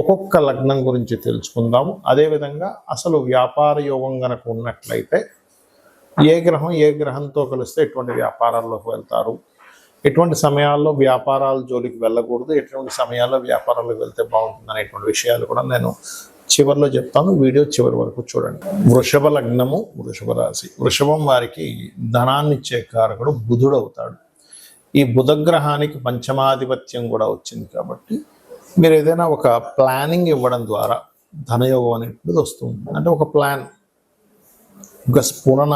ఒక్కొక్క లగ్నం గురించి తెలుసుకుందాము. అదేవిధంగా అసలు వ్యాపార యోగం గనక ఉన్నట్లయితే ఏ గ్రహం ఏ గ్రహంతో కలిస్తే ఎటువంటి వ్యాపారాల్లోకి వెళ్తారు? ఎటువంటి సమయాల్లో వ్యాపారాల జోలికి వెళ్ళకూడదు? ఎటువంటి సమయాల్లో వ్యాపారాలకు వెళ్తే బాగుంటుంది అనేటువంటి విషయాలు కూడా నేను చివరిలో చెప్తాను. వీడియో చివరి వరకు చూడండి. వృషభ లగ్నము వృషభ రాశి. వృషభం వారికి ధనాన్ని ఇచ్చే కారకుడు బుధుడు అవుతాడు. ఈ బుధగ్రహానికి పంచమాధిపత్యం కూడా వచ్చింది కాబట్టి మీరు ఏదైనా ఒక ప్లానింగ్ ఇవ్వడం ద్వారా ధనయోగం అనేటువంటిది వస్తుంది. అంటే ఒక ప్లాన్ ఒక స్ఫురణ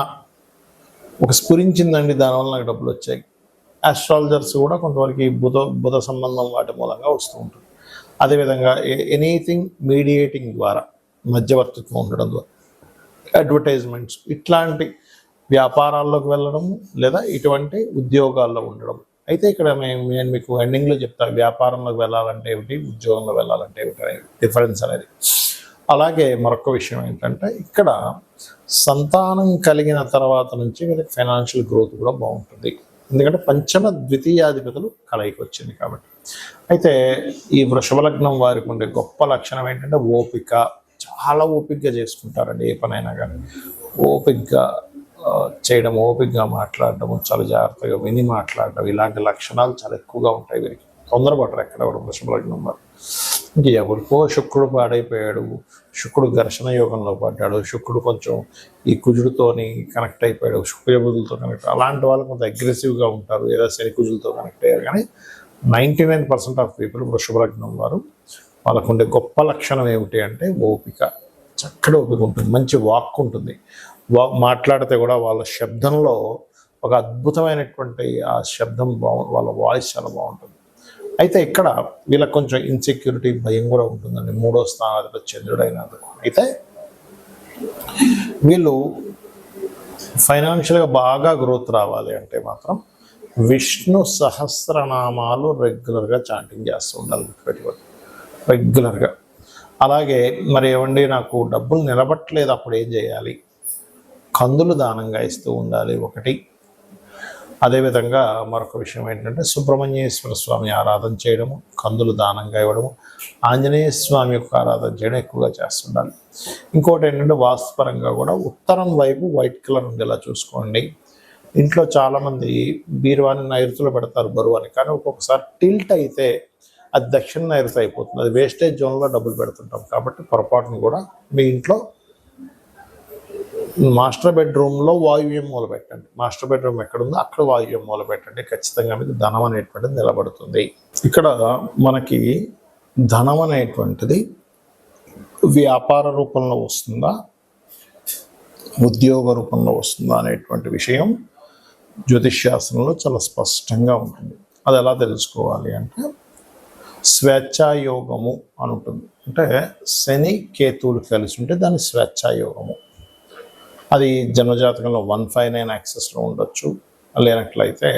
ఒక స్ఫురించిందండి దానివల్ల నాకు డబ్బులు వచ్చాయి. ఆస్ట్రాలజర్స్ కూడా కొంతవరకు బుధ బుధ సంబంధం వాటి మూలంగా వస్తూ ఉంటుంది. అదేవిధంగా ఎనీథింగ్ మీడియేటింగ్ ద్వారా మధ్యవర్తిత్వం ఉండడం ద్వారా అడ్వర్టైజ్మెంట్స్ ఇట్లాంటి వ్యాపారాల్లోకి వెళ్ళడం లేదా ఇటువంటి ఉద్యోగాల్లో ఉండడం అయితే ఇక్కడ మేము నేను మీకు ఎండింగ్లో చెప్తాను వ్యాపారంలోకి వెళ్ళాలంటే ఏమిటి ఉద్యోగంలో వెళ్ళాలంటే ఏమిటి అనేది డిఫరెన్స్ అనేది. అలాగే మరొక విషయం ఏంటంటే ఇక్కడ సంతానం కలిగిన తర్వాత నుంచి వీళ్ళకి ఫైనాన్షియల్ గ్రోత్ కూడా బాగుంటుంది. ఎందుకంటే పంచమ ద్వితీయాధిపతులు కలయికి వచ్చింది కాబట్టి. అయితే ఈ వృషభ లగ్నం వారికి ఉండే గొప్ప లక్షణం ఏంటంటే ఓపిక. చాలా ఓపికగా చేసుకుంటారండి ఏ పనైనా కానీ. ఓపికగా చేయడం ఓపికగా మాట్లాడడం చాలా జాగ్రత్తగా విని మాట్లాడడం ఇలాంటి లక్షణాలు చాలా ఎక్కువగా ఉంటాయి వీరికి. తొందరపడరు ఎక్కడ కూడా వారు ఇంక ఎవరికో శుక్రుడు పాడైపోయాడు శుక్రుడు ఘర్షణ యోగంలో పడ్డాడు శుక్రుడు కొంచెం ఈ కుజుడితోని కనెక్ట్ అయిపోయాడు శుక్రబుధులతో కనెక్ట్ అలాంటి వాళ్ళు కొంత అగ్రెసివ్గా ఉంటారు ఏదో శని కుజులతో కనెక్ట్ అయ్యారు. కానీ ninety nine percent of people వృషభలగ్నం వారు వాళ్ళకు ఉండే గొప్ప లక్షణం ఏమిటి అంటే ఓపిక. చక్కటి ఓపిక ఉంటుంది మంచి వాక్ ఉంటుంది. మాట్లాడితే కూడా వాళ్ళ శబ్దంలో ఒక అద్భుతమైనటువంటి ఆ శబ్దం బాగు వాళ్ళ వాయిస్ చాలా బాగుంటుంది. అయితే ఇక్కడ వీళ్ళకి కొంచెం ఇన్సెక్యూరిటీ భయం కూడా ఉంటుందండి. మూడో స్థానాధిపతి చంద్రుడైనందుకు అయితే వీళ్ళు ఫైనాన్షియల్గా బాగా గ్రోత్ రావాలి అంటే మాత్రం విష్ణు సహస్రనామాలు రెగ్యులర్గా చాంటింగ్ చేస్తూ ఉండాలి గుర్తుపెట్టుకోండి రెగ్యులర్గా అలాగే మరి ఏమండి నాకు డబ్బులు నిలబట్టలేదు అప్పుడు ఏం చేయాలి? కందులు దానంగా ఇస్తూ ఉండాలి ఒకటి. అదేవిధంగా మరొక విషయం ఏంటంటే సుబ్రహ్మణ్యేశ్వర స్వామి ఆరాధన చేయడము కందులు దానంగా ఇవ్వడము ఆంజనేయ స్వామి యొక్క ఆరాధన చేయడం ఎక్కువగా చేస్తుండాలి. ఇంకోటి ఏంటంటే వాస్తుపరంగా కూడా ఉత్తరం వైపు వైట్ కలర్ ఉండేలా చూసుకోండి. ఇంట్లో చాలామంది బీరువాని నైరుతులు పెడతారు బరువాని కానీ ఒక్కొక్కసారి టిల్ట్ అయితే అది దక్షిణ నైరుతి అయిపోతుంది. అది వేస్టేజ్ జోన్లో డబ్బులు పెడుతుంటాం కాబట్టి పొరపాటును కూడా మీ ఇంట్లో మాస్టర్ బెడ్రూమ్లో వాయువ్యం మూల పెట్టండి మాస్టర్ బెడ్రూమ్ ఎక్కడుందో అక్కడ వాయువ్యం మూల పెట్టండి ఖచ్చితంగా మీకు ధనం అనేటువంటిది నిలబడుతుంది. ఇక్కడ మనకి ధనం అనేటువంటిది వ్యాపార రూపంలో వస్తుందా ఉద్యోగ రూపంలో వస్తుందా అనేటువంటి విషయం జ్యోతిష్శాస్త్రంలో చాలా స్పష్టంగా ఉంటుంది. అది ఎలా తెలుసుకోవాలి అంటే స్వేచ్ఛాయోగము అని ఉంటుంది. అంటే శని కేతువులు కలిసి ఉంటే దాన్ని స్వేచ్ఛాయోగము అది జన్మజాతకంలో వన్ ఫైవ్ నైన్ యాక్సెస్లో ఉండొచ్చు. లేనట్లయితే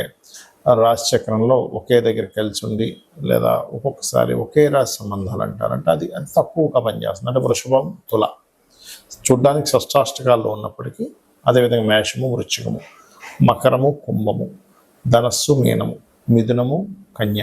రాశి చక్రంలో ఒకే దగ్గర కలిసి ఉండి లేదా ఒక్కొక్కసారి ఒకే రాశి సంబంధాలు అంటారంటే అది అది తక్కువగా పనిచేస్తుంది. అంటే వృషభం తుల. చూడ్డానికి షష్టాష్టకాల్లో ఉన్నప్పటికీ అదేవిధంగా మేషము వృశ్చికము మకరము కుంభము ధనస్సు మీనము మిథునము కన్య.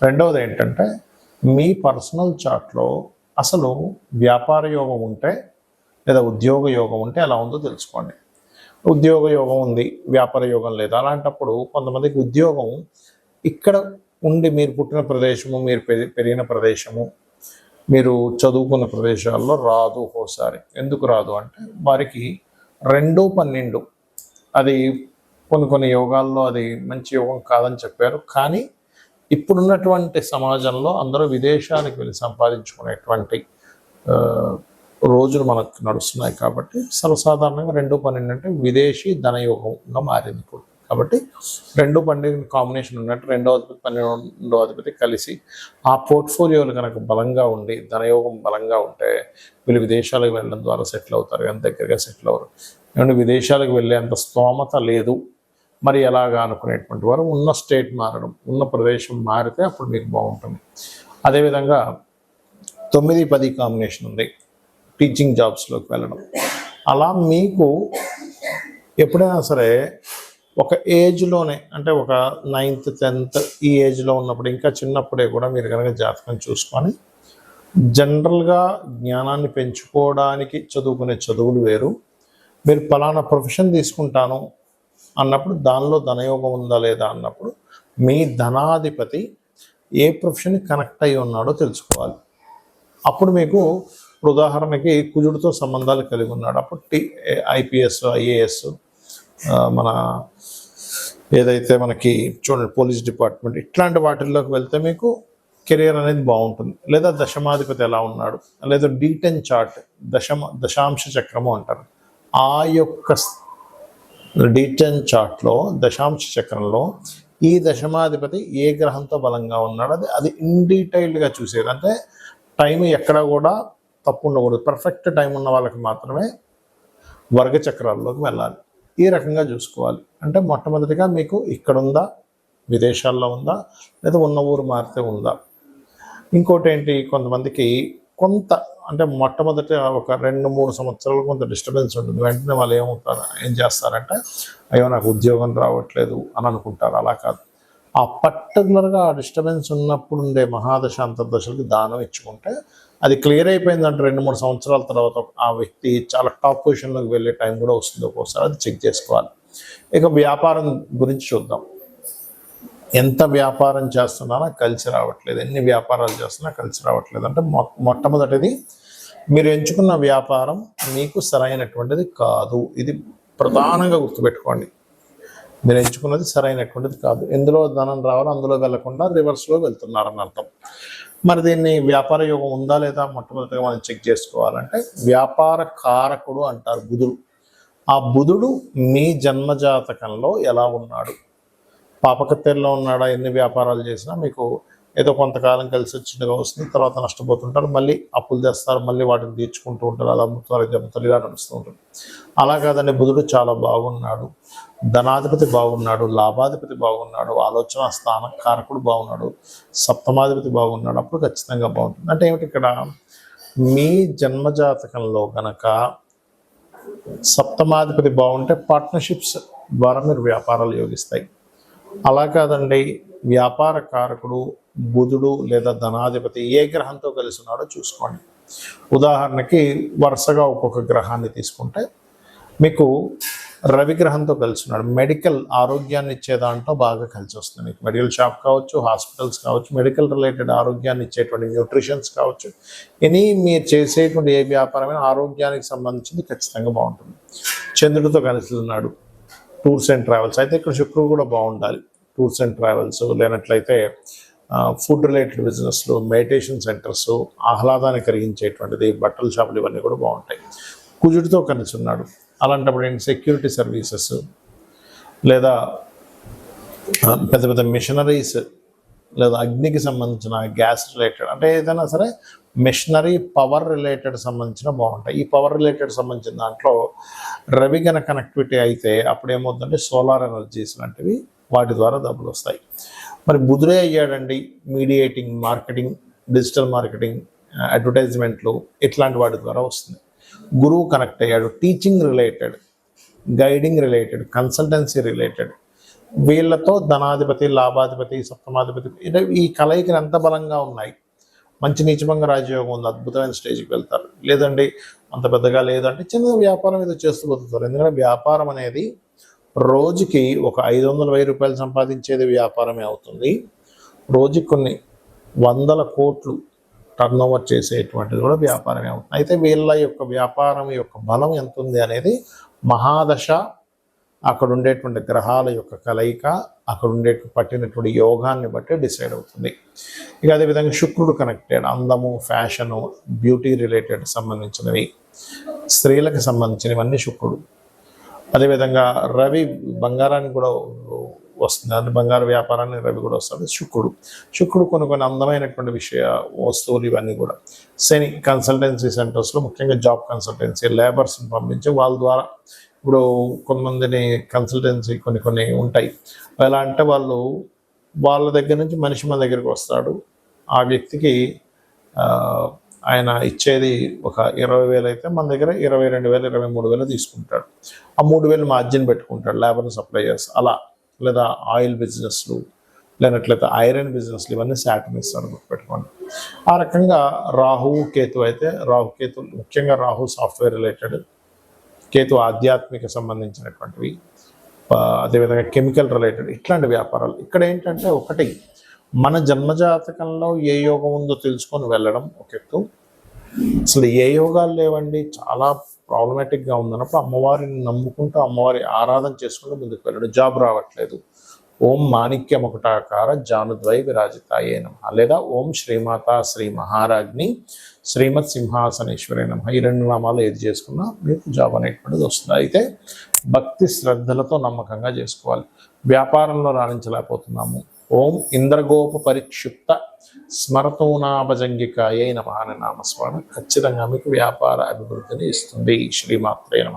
రెండవది ఏంటంటే మీ పర్సనల్ చార్ట్లో అసలు వ్యాపార యోగం ఉంటే లేదా ఉద్యోగ యోగం ఉంటే ఎలా ఉందో తెలుసుకోండి. ఉద్యోగ యోగం ఉంది వ్యాపార యోగం లేదు. అలాంటప్పుడు కొంతమందికి ఉద్యోగం ఇక్కడ ఉండి మీరు పుట్టిన ప్రదేశము మీరు పెరిగిన ప్రదేశము మీరు చదువుకున్న ప్రదేశాల్లో రాదు ఒకసారి ఎందుకు రాదు అంటే వారికి రెండు పన్నెండు అది కొన్ని కొన్ని యోగాల్లో అది మంచి యోగం కాదని చెప్పారు. కానీ ఇప్పుడున్నటువంటి సమాజంలో అందరూ విదేశానికి వెళ్ళి సంపాదించుకునేటువంటి రోజులు మనకు నడుస్తున్నాయి కాబట్టి సర్వసాధారణంగా రెండు పన్నెండు అంటే విదేశీ ధనయోగంగా మారింది ఇప్పుడు కాబట్టి రెండు పన్నెండు కాంబినేషన్ ఉన్నట్టు రెండో అధిపతి పన్నెండవ అధిపతి కలిసి ఆ పోర్ట్ఫోలియోలు కనుక బలంగా ఉండి ధనయోగం బలంగా ఉంటే వీళ్ళు విదేశాలకు వెళ్ళడం ద్వారా సెటిల్ అవుతారు కానీ దగ్గరగా సెటిల్ అవ్వరు. ఏమంటే విదేశాలకు వెళ్ళేంత స్తోమత లేదు. మరి ఎలాగా అనుకునేటువంటి వారు ఉన్న స్టేట్ మారడం ఉన్న ప్రదేశం మారితే అప్పుడు మీకు బాగుంటుంది. అదేవిధంగా తొమ్మిది పది కాంబినేషన్ ఉంది టీచింగ్ జాబ్స్లోకి వెళ్ళడం. అలా మీకు ఎప్పుడైనా సరే ఒక ఏజ్లోనే అంటే ఒక నైన్త్ టెన్త్ ఈ ఏజ్లో ఉన్నప్పుడు ఇంకా చిన్నప్పుడే కూడా మీరు కనుక జాతకం చూసుకొని జనరల్గా జ్ఞానాన్ని పెంచుకోవడానికి చదువుకునే చదువులు వేరు. మీరు పలానా ప్రొఫెషన్ తీసుకుంటాను అన్నప్పుడు దానిలో ధనయోగం ఉందా లేదా అన్నప్పుడు మీ ధనాధిపతి ఏ ప్రొఫెషన్కి కనెక్ట్ అయి ఉన్నాడో తెలుసుకోవాలి. అప్పుడు మీకు ఇప్పుడు ఉదాహరణకి కుజుడితో సంబంధాలు కలిగి ఉన్నాడు. అప్పుడు టీ ఐపీఎస్ ఐఏఎస్ మన ఏదైతే మనకి చూడండి పోలీస్ డిపార్ట్మెంట్ ఇట్లాంటి వాటిల్లోకి వెళ్తే మీకు కెరియర్ అనేది బాగుంటుంది. లేదా దశమాధిపతి ఎలా ఉన్నాడు? లేదా డీటెన్ చార్ట్ దశమ దశాంశ చక్రము అంటారు. ఆ యొక్క డీటెన్ చార్ట్లో దశాంశ చక్రంలో ఈ దశమాధిపతి ఏ గ్రహంతో బలంగా ఉన్నాడో అది అది ఇన్ డీటెయిల్డ్గా చూసేది. అంటే టైం ఎక్కడ కూడా తప్పు ఉండకూడదు. పర్ఫెక్ట్ టైం ఉన్న వాళ్ళకి మాత్రమే వర్గ చక్రాల్లోకి వెళ్ళాలి. ఈ రకంగా చూసుకోవాలి. అంటే మొట్టమొదటిగా మీకు ఇక్కడ ఉందా విదేశాల్లో ఉందా లేదా ఉన్న ఊరు మారితే ఉందా? ఇంకోటి ఏంటి? కొంతమందికి కొంత అంటే మొట్టమొదటి ఒక రెండు మూడు సంవత్సరాలు కొంత డిస్టర్బెన్స్ ఉంటుంది. వెంటనే వాళ్ళు ఏమవుతారు? ఏం చేస్తారంటే అయ్యో నాకు ఉద్యోగం రావట్లేదు అని అనుకుంటారు. అలా కాదు. ఆ పర్టికులర్గా ఆ డిస్టర్బెన్స్ ఉన్నప్పుడు ఉండే మహాదశ అంతర్దశలకి దానం ఇచ్చుకుంటే అది క్లియర్ అయిపోయిందంటే రెండు మూడు సంవత్సరాల తర్వాత ఆ వ్యక్తి చాలా టాప్ పొజిషన్లోకి వెళ్ళే టైం కూడా వస్తుంది ఒక్కోసారి. అది చెక్ చేసుకోవాలి. ఇక వ్యాపారం గురించి చూద్దాం. ఎంత వ్యాపారం చేస్తున్నానో కలిసి రావట్లేదు. ఎన్ని వ్యాపారాలు చేస్తున్నా కలిసి రావట్లేదు. అంటే మొ మొట్టమొదటిది మీరు ఎంచుకున్న వ్యాపారం మీకు సరైనటువంటిది కాదు. ఇది ప్రధానంగా గుర్తుపెట్టుకోండి. మీరు ఎంచుకున్నది సరైనటువంటిది కాదు. ఎందులో ధనం రావాలో అందులో వెళ్ళకుండా రివర్స్లో వెళ్తున్నారని అర్థం. మరి దీన్ని వ్యాపార యోగం ఉందా లేదా మొట్టమొదటిగా మనం చెక్ చేసుకోవాలంటే వ్యాపార కారకుడు అంటారు బుధుడు. ఆ బుధుడు మీ జన్మజాతకంలో ఎలా ఉన్నాడు? పాపకత్తెల్లో ఉన్నాడా ఎన్ని వ్యాపారాలు చేసినా మీకు ఏదో కొంతకాలం కలిసి వచ్చినగా వస్తుంది తర్వాత నష్టపోతుంటారు మళ్ళీ అప్పులు తెస్తారు మళ్ళీ వాటిని తీర్చుకుంటూ ఉంటారు అలా అమ్ముతారు జమ్ముతారు ఇలా నడుస్తూ ఉంటుంది అలా కాదండి బుధుడు చాలా బాగున్నాడు ధనాధిపతి బాగున్నాడు లాభాధిపతి బాగున్నాడు ఆలోచన స్థాన కారకుడు బాగున్నాడు సప్తమాధిపతి బాగున్నాడు అప్పుడు ఖచ్చితంగా బాగుంటుంది. అంటే ఏమిటి ఇక్కడ? మీ జన్మజాతకంలో గనక సప్తమాధిపతి బాగుంటే పార్ట్నర్షిప్స్ ద్వారా మీరు వ్యాపారాలు యోగిస్తాయి. అలా కాదండి. వ్యాపార కారకుడు బుధుడు లేదా ధనాధిపతి ఏ గ్రహంతో కలిసి ఉన్నాడో చూసుకోండి. ఉదాహరణకి వరుసగా ఒక్కొక్క గ్రహాన్ని తీసుకుంటే మీకు రవి గ్రహంతో కలిసి ఉన్నాడు మెడికల్ ఆరోగ్యాన్ని ఇచ్చే దాంట్లో బాగా కలిసి వస్తుంది మీకు. మెడికల్ షాప్ కావచ్చు హాస్పిటల్స్ కావచ్చు మెడికల్ రిలేటెడ్ ఆరోగ్యాన్ని ఇచ్చేటువంటి న్యూట్రిషన్స్ కావచ్చు ఎనీ మీరు చేసేటువంటి ఏ వ్యాపారమైన ఆరోగ్యానికి సంబంధించింది ఖచ్చితంగా బాగుంటుంది. చంద్రుడితో కలిసి ఉన్నాడు. Tours and travels. అయితే ఇక్కడ శుక్రుడు కూడా బాగుండాలి. టూర్స్ అండ్ ట్రావెల్స్ లేనట్లయితే ఫుడ్ రిలేటెడ్ బిజినెస్లు మెడిటేషన్ సెంటర్స్ ఆహ్లాదాన్ని కలిగించేటువంటిది బట్టల షాపులు ఇవన్నీ కూడా బాగుంటాయి. కుజుడితో కలిసి ఉన్నాడు. అలాంటప్పుడు ఏంటి? సెక్యూరిటీ సర్వీసెస్ లేదా పెద్ద పెద్ద మిషనరీస్ లేదా అగ్నికి సంబంధించిన గ్యాస్ రిలేటెడ్ అంటే ఏదైనా సరే మిషనరీ పవర్ రిలేటెడ్ సంబంధించిన బాగుంటాయి. ఈ పవర్ రిలేటెడ్ సంబంధించిన దాంట్లో రవి గన కనెక్టివిటీ అయితే అప్పుడు ఏమవుతుందంటే సోలార్ ఎనర్జీస్ లాంటివి వాటి ద్వారా డబ్బులు వస్తాయి. మరి బుధుడే అయ్యాడండి మీడియేటింగ్ మార్కెటింగ్ డిజిటల్ మార్కెటింగ్ అడ్వర్టైజ్మెంట్లు ఇట్లాంటి వాటి ద్వారా వస్తుంది. గురువు కనెక్ట్ అయ్యాడు. Teaching related guiding related consultancy related. వీళ్ళతో ధనాధిపతి లాభాధిపతి సప్తమాధిపతి ఈ కలయికలు ఎంత బలంగా ఉన్నాయి? మంచి నీచభంగ రాజయోగం ఉంది అద్భుతమైన స్టేజ్కి వెళ్తారు. లేదండి అంత పెద్దగా లేదంటే చిన్న వ్యాపారం ఏదో చేస్తూ బతుకుతారు. ఎందుకంటే వ్యాపారం అనేది రోజుకి ఒక ఐదు వందల వెయ్యి రూపాయలు సంపాదించేది వ్యాపారమే అవుతుంది. రోజుకి కొన్ని వందల కోట్లు టర్న్ ఓవర్ చేసేటువంటిది కూడా వ్యాపారమే అవుతుంది. అయితే వీళ్ళ యొక్క వ్యాపారం యొక్క బలం ఎంత ఉంది అనేది మహాదశ అక్కడ ఉండేటువంటి గ్రహాల యొక్క కలయిక అక్కడ ఉండే పట్టినటువంటి యోగాన్ని బట్టి డిసైడ్ అవుతుంది. ఇక అదేవిధంగా శుక్రుడు కనెక్టెడ్ అందము ఫ్యాషను బ్యూటీ రిలేటెడ్ సంబంధించినవి స్త్రీలకు సంబంధించినవన్నీ శుక్రుడు. అదేవిధంగా రవి బంగారానికి కూడా వస్తుంది అంటే బంగారు వ్యాపారాన్ని రవి కూడా వస్తుంది శుక్రుడు. శుక్రుడు కొన్ని కొన్ని అందమైనటువంటి విషయ వస్తువులు ఇవన్నీ కూడా. శని కన్సల్టెన్సీ సెంటర్స్లో ముఖ్యంగా జాబ్ కన్సల్టెన్సీ లేబర్స్ని పంపించి వాళ్ళ ద్వారా ఇప్పుడు కొంతమందిని కన్సల్టెన్సీ కొన్ని కొన్ని ఉంటాయి. ఎలా అంటే వాళ్ళు వాళ్ళ దగ్గర నుంచి మనిషి మన దగ్గరికి వస్తాడు. ఆ వ్యక్తికి ఆయన ఇచ్చేది ఒక ఇరవై వేలు అయితే మన దగ్గర ఇరవై రెండు వేలు ఇరవై మూడు వేలు తీసుకుంటాడు. ఆ మూడు వేలు మార్జిన్ పెట్టుకుంటాడు. లేబర్ని సప్లై అలా. లేదా ఆయిల్ బిజినెస్లు లేనట్లయితే ఐరన్ బిజినెస్లు ఇవన్నీ శాటన్ ఇస్తాడు గుర్తుపెట్టుకోండి ఆ రకంగా రాహువు కేతు అయితే రాహు కేతు ముఖ్యంగా రాహు సాఫ్ట్వేర్ రిలేటెడ్ కేతు ఆధ్యాత్మిక సంబంధించినటువంటివి అదేవిధంగా కెమికల్ రిలేటెడ్ ఇట్లాంటి వ్యాపారాలు. ఇక్కడ ఏంటంటే ఒకటి మన జన్మజాతకంలో ఏ యోగం ఉందో తెలుసుకొని వెళ్ళడం ఒక ఎత్తు. అసలు ఏ యోగాలు లేవండి చాలా ప్రాబ్లమాటిక్గా ఉందన్నప్పుడు అమ్మవారిని నమ్ముకుంటూ అమ్మవారి ఆరాధన చేసుకుంటూ ముందుకు వెళ్ళడం. జాబ్ రావట్లేదు. ఓం మాణిక్యం ఒకటాకార జానుద్వై విరాజితాయే నమ. లేదా ఓం శ్రీమాత శ్రీ మహారాజ్ని శ్రీమత్ సింహాసనేశ్వరి నమ. ఈ రెండు నామాలు ఏది చేసుకున్నా మీకు జాబ్ అనేటువంటిది వస్తుంది. అయితే భక్తి శ్రద్ధలతో నమ్మకంగా చేసుకోవాలి. వ్యాపారంలో రాణించలేకపోతున్నాము. ఓం ఇంద్రగోప పరిక్షిప్త స్మరతోనాభజంగికాయ నమ అనే నామస్మరణ ఖచ్చితంగా మీకు వ్యాపార అభివృద్ధిని ఇస్తుంది. శ్రీమాత్రే నమ.